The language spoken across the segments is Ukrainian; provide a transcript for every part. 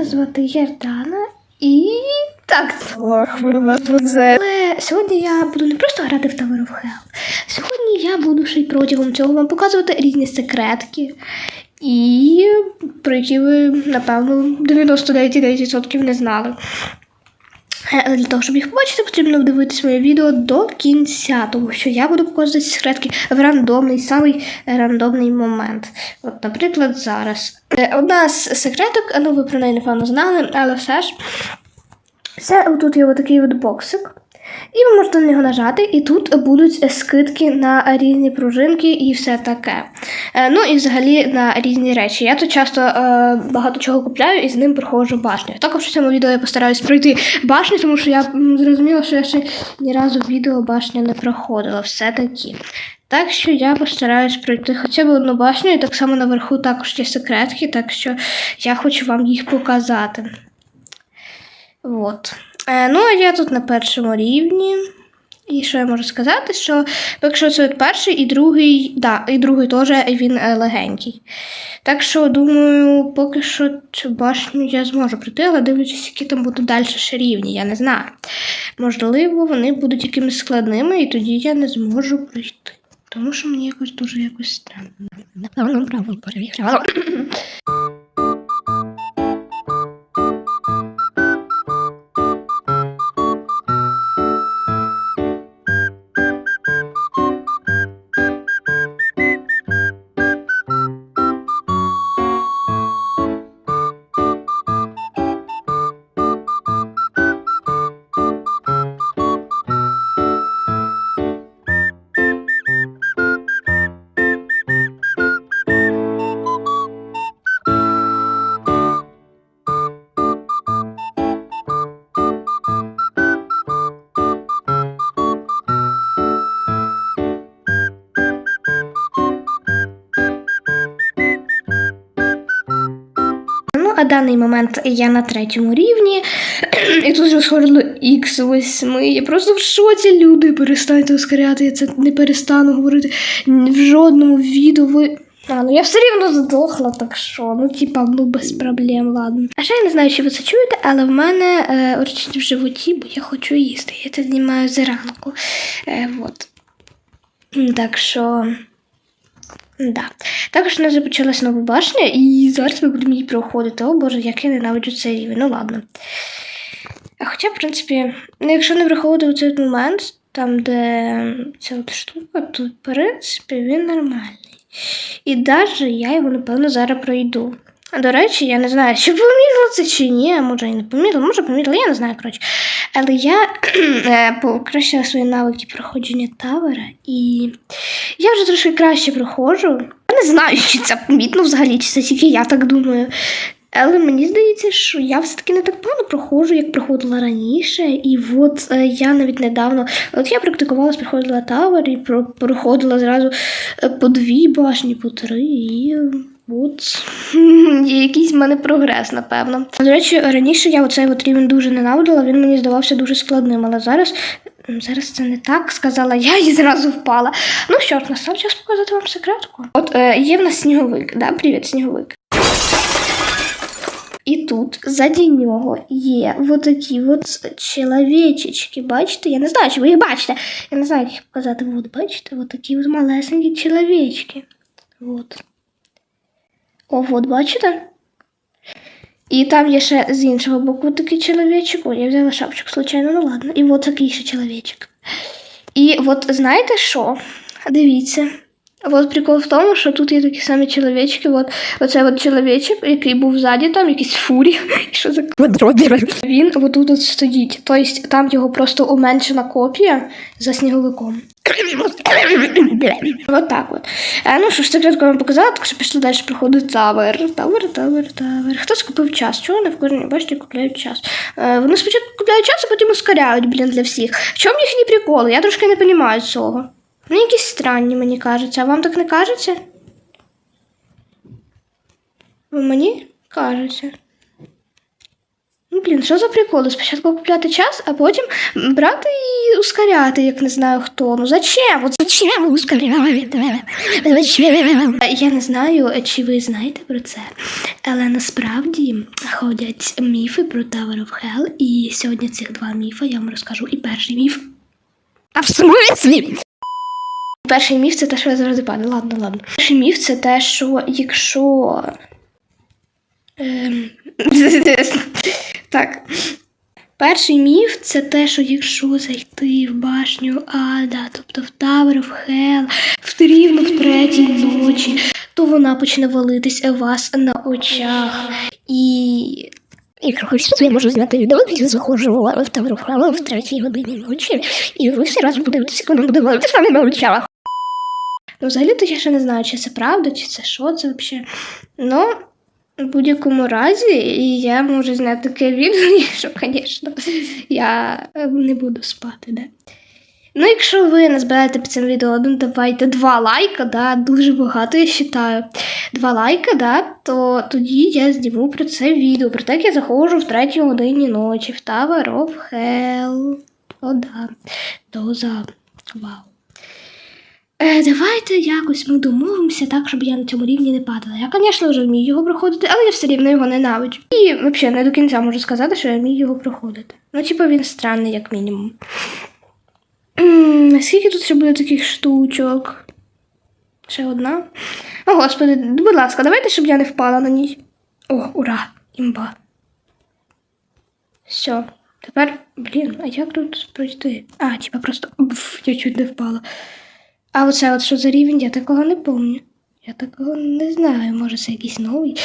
Мене звати Єрдана і. Так, але сьогодні я буду не просто грати в Tower of Hell. Сьогодні я буду ще й протягом цього вам показувати різні секретки, і про які ви, напевно, 99,9% не знали. Е, Але для того, щоб їх побачити, потрібно дивитися моє відео до кінця, тому що я буду показувати секретки в рандомний, самий рандомний момент. От, наприклад, зараз. Е, Одна з секреток, ну ви про неї напевно знали, але все ж. Це тут є отакий от боксик. І ви можете на нього нажати, і тут будуть скидки на різні пружинки і все таке. Е, Ну і взагалі на різні речі. Я тут часто е, багато чого купляю і з ним проходжу башню. Також в цьому відео я постараюсь пройти башню, тому що я зрозуміла, що я ще ні разу відео башню не проходила. Все-таки. Так що я постараюсь пройти хоча б одну башню, і так само наверху також є секретки, так що я хочу вам їх показати. От. Е, ну, а я тут на першому рівні. І що я можу сказати? Що поки що це перший і другий, да, і другий теж він е, легенький. Так що, думаю, поки що цю башню я зможу пройти, але дивлячись, які там будуть далі ще рівні, я не знаю. Можливо, вони будуть якимись складними, і тоді я не зможу пройти. Тому що мені якось дуже якось странно. Напевно, право перевіряла. Ну, а даний момент я на третьому рівні. І тут вже сходило X8. Я просто в шоці люди перестаньте ускоряти. Я це не перестану говорити в жодному відео. Ви... А, ну я все рівно здохла, так що, ну, типа, ну без проблем, ладно. А ще я не знаю, чи ви це чуєте, але в мене е, урчить в животі, бо я хочу їсти. Я це знімаю зранку. Е, вот. Так що. Да. Також у нас вже почалась нова башня, і зараз ми будемо її проходити. О боже, як я ненавиджу цей рівень. Ну ладно. Хоча, в принципі, ну, якщо не враховувати цей момент, там, де ця от штука, то в принципі він нормальний. І навіть я його, напевно, зараз пройду. До речі, я не знаю, чи помітила це чи ні, може і не помітила, може помітила, я не знаю, коротше. Але я е, покращила свої навики проходження тавера, і я вже трошки краще проходжу. Я не знаю, чи це помітно взагалі, чи це тільки я так думаю. Але мені здається, що я все-таки не так погано проходжу, як проходила раніше. І от е, я навіть недавно, от я практикувалась, проходила тавер і про, проходила зразу е, по дві башні, по три. І є якийсь в мене прогрес, напевно. До речі, раніше я оцей от рівень дуже ненавидила, він мені здавався дуже складним, але зараз. Зараз це не так сказала я і зразу впала. Ну що ж, настав час показати вам секретку. От е, є в нас сніговик, да? Привіт, сніговик. І тут ззаді нього є вот такі от чоловічечки. Бачите? Я не знаю, чи ви їх бачите. Я не знаю, як їх показати. От, бачите, от такі от малесенькі чоловічки. От. О, от, бачите? І там є ще з іншого боку такий чоловічок. Ой, я взяла шапочку, случайно, ну ладно. І от такий ще чоловічок. І от знаєте що? Дивіться. От прикол в тому, що тут є такі самі чоловічки. От оцей от чоловічок, який був ззаді, там якийсь фурі. Що за він отут от стоїть. Тобто там його просто уменшена копія за сніговиком. От так от. Е, ну що ж, секретку вам показала, так що пішли далі проходити тавер. Тавер, тавер, тавер. Хтось купив час? Чого не в кожній бачите, купляють час? Е, вони спочатку купляють час, а потім ускоряють, блін, для всіх. В чому їхні приколи? Я трошки не розумію цього. Вони якісь странні, мені кажеться. А вам так не кажеться? Мені кажеться. Блін, що за приколи? Спочатку купляти час, а потім брати і ускоряти, як не знаю хто. Ну зачем? От Зачем ускоряєте? Зачем? Я не знаю, чи ви знаєте про це, але насправді ходять міфи про Tower of Hell, і сьогодні цих два міфи я вам розкажу. І перший міф. А в смислі? Перший міф це те, що я завжди падаю. Ладно, ладно. Перший міф це те, що якщо. Ем... так. Перший міф це те, що якщо зайти в башню Ада, тобто в Tower of Hell, в рівно в третій ночі, то вона почне валитись вас на очах. І Якщо хочете, я можу зняти відео, я заходжу в Таврохрама в третій годині ночі, і ви всі разом подивитися, коли буде валити з вами на очах. Ну, взагалі-то я ще не знаю, чи це правда, чи це що це взагалі. Ну, в будь-якому разі, і я можу зняти таке відео, якщо, звісно, я е, не буду спати, да. Ну, якщо ви назбираєте під цим відео, ну, давайте два лайка, да, дуже багато, я вважаю. Два лайка, да, то тоді я зніму про це відео. Про те, як я заходжу в третій годині ночі в Tower of Hell. О, да. Доза. Вау. Е, давайте якось ми домовимося так, щоб я на цьому рівні не падала. Я, звісно, вже вмію його проходити, але я все рівно його ненавиджу. І взагалі не до кінця можу сказати, що я вмію його проходити. Ну, типу, він странний, як мінімум. Скільки тут ще буде таких штучок? Ще одна. О, господи, будь ласка, давайте, щоб я не впала на ній. О, ура! Імба. Все. Тепер, блін, а як тут пройти? А, типа просто. Пф, я чуть не впала. А оце от що за рівень, я такого не пам'ятаю. Я такого не знаю, може це якийсь новий.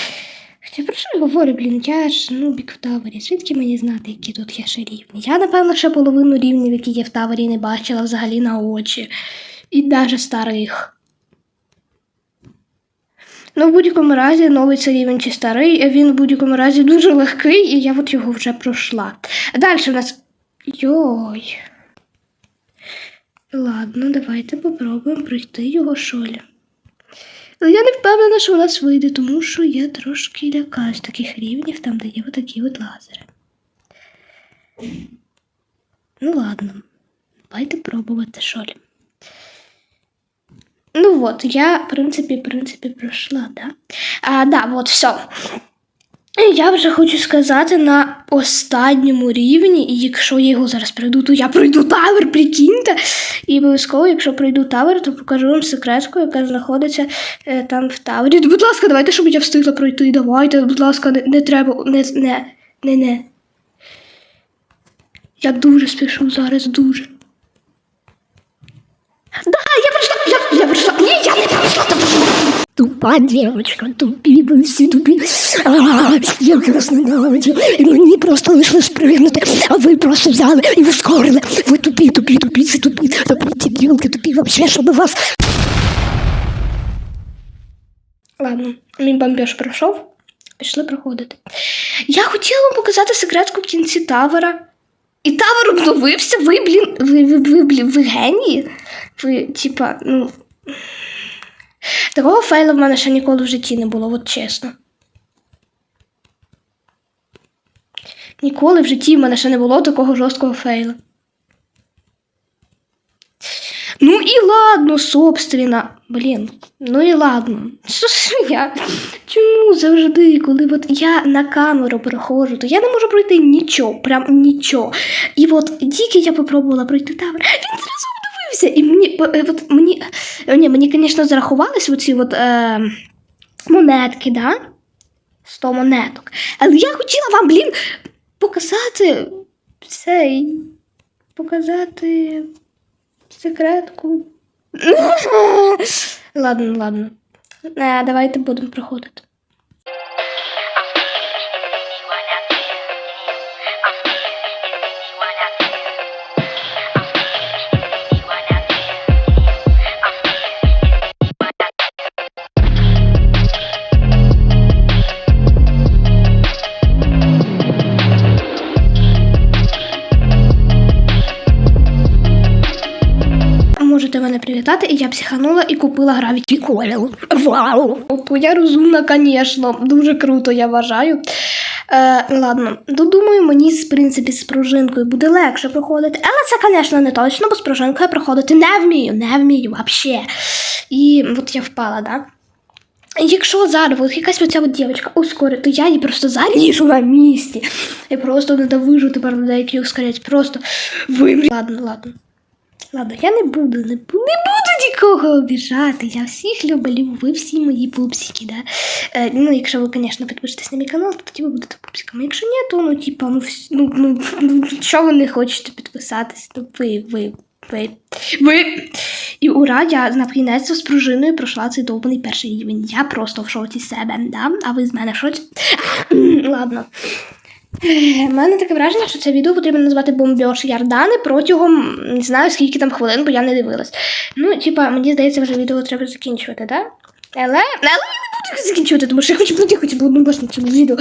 Хоча про що я говорю, блін, я ж ну, бік в тавері. Звідки мені знати, які тут є ще рівні? Я, напевно, ще половину рівнів, які є в тавері, не бачила взагалі на очі. І навіть старих. Ну, в будь-якому разі, новий це рівень чи старий, він в будь-якому разі дуже легкий, і я от його вже пройшла. Далі в нас. Йой. Ладно, давайте попробуємо пройти його шолі. Але я не впевнена, що у нас вийде, тому що я трошки лякаюсь таких рівнів, там, де є отакі от лазери. Ну ладно, давайте пробувати шолі. Ну от, я, в принципі, в принципі, пройшла, да? А, да, от, все. Я вже хочу сказати на останньому рівні, і якщо я його зараз пройду, то я пройду тавер, прикиньте. І обов'язково, якщо пройду тавер, то покажу вам секретку, яка знаходиться е, там в тавері. Будь ласка, давайте, щоб я встигла пройти. Давайте, будь ласка, не, не треба. Не, не, не, не. Я дуже спішу зараз, дуже. Да, я пройшла, я, я пройшла. Ні, я не пройшла. Тупа дівчинка, тупі, ви всі тупі. А, я ненавиджу. І мені просто лише спригнути, а ви просто взяли і ускорили. Ви тупі, тупі, тупі, ці тупі, тупі, ці ділки, тупі, вообще, щоб вас Ладно, мій бомбеж пройшов. Пішли проходити. Я хотіла вам показати секретку в кінці тавера. І тавер обновився. Ви, блін, ви, ви, ви, блін, ви генії? Ви, типа, ну. Такого фейла в мене ще ніколи в житті не було, от чесно. Ніколи в житті в мене ще не було такого жорсткого фейла. Ну і ладно, собственно. Блін, ну і ладно. Що ж я? Чому завжди, коли от я на камеру проходжу, то я не можу пройти нічого, прям нічого. І от тільки я попробувала пройти тавер, він зразу обновився. І мені, е, от мені, е, ні, мені, звісно, зарахувались оці от, е, монетки, да? 100 монеток. Але я хотіла вам, блін, показати цей. Показати секретку. ладно, ладно. Е, давайте будемо проходити. Привітати, і я психанула і купила гравіті приколив. Вау! Ото я розумна, звісно, дуже круто, я вважаю. Е, ладно, додумаю, мені в принципі з пружинкою буде легше проходити, але це, звісно, не точно, бо з пружинкою я проходити не вмію, не вмію взагалі. І от я впала, да? Якщо зараз от якась оця от дівчинка ускорить, то я її просто заріжу на місці. Я просто ненавижу тепер людей, які ускорять. Просто вимрі. Ладно, ладно. Ладно, я не буду, не буду, не буду нікого обіжати. Я всіх люблю, ви всі мої пупсики, да? Е, ну, якщо ви, звісно, підпишетесь на мій канал, то тоді ви будете пупсиками. Якщо ні, то ну, типа, ну, ну, ну, ну що ви не хочете підписатись, то ви, ви, ви, ви. І ура, я на кінець з пружиною пройшла цей довбаний перший рівень. Я просто в шоці себе, да? а ви з мене в шоці? Ладно. У мене таке враження, що це відео потрібно назвати бомбьош Ярдани протягом не знаю скільки там хвилин, бо я не дивилась. Ну, типа, мені здається, вже відео треба закінчувати, так? Але, але я не буду закінчувати, тому що я хочу пройти хоча б одну башню цьому відео.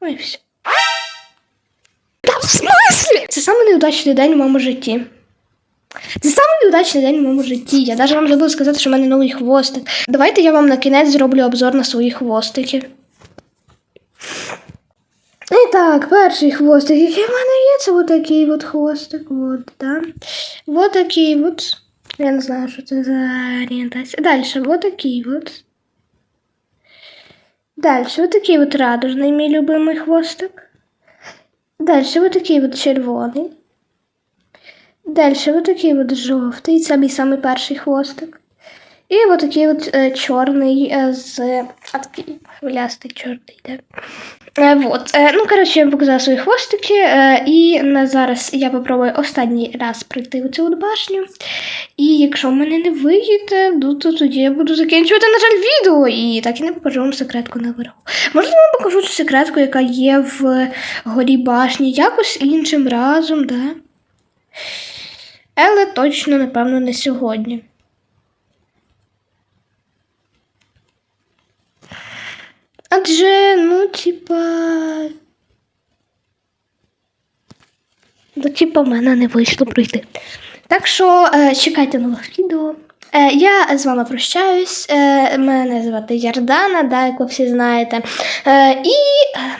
Ой, все. Та в смислі? Це самий неудачний день в моєму житті. Це самий неудачний день в моєму житті. Я навіть вам забула сказати, що в мене новий хвостик. Давайте я вам на кінець зроблю обзор на свої хвостики. І так, перший хвостик, який в мене є, це отакий от хвостик. От, да. Вот такий от. Я не знаю, що це за орієнтація. Далі, вот такий от. Далі, вот от радужний, мій любимий хвостик. Далі, вот такий от червоний. Далі вот такий от жовтий, це мій самий перший хвостик. І от такий от е, чорний е, з а такий хвилястий чорний йде. Е, вот. Е, ну, коротше, я вам показала свої хвостики. Е, і на зараз я попробую останній раз пройти в цю башню. І якщо в мене не вийде, ну, то тоді я буду закінчувати, на жаль, відео. І так і не покажу вам секретку наверху. Можливо, я вам покажу цю секретку, яка є в горі башні, якось іншим разом, да? Але точно, напевно, не сьогодні. Адже, ну, типа. Ну, типа, в мене не вийшло пройти. Так що е, чекайте нових відео. Е, я з вами прощаюсь. Е, мене звати Ярдана, да, як ви всі знаєте. Е, і е,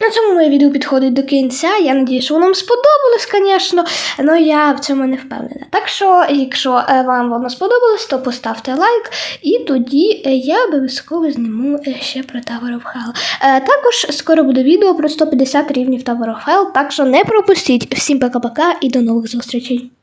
на цьому моє відео підходить до кінця. Я надію, що воно вам сподобалось, звісно, але я в цьому не впевнена. Так що, якщо е, вам воно сподобалось, то поставте лайк, і тоді е, я обов'язково зніму е, ще про Tower of Hell. Також скоро буде відео про 150 рівнів Tower of Hell, так що не пропустіть. Всім пока-пока і до нових зустрічей.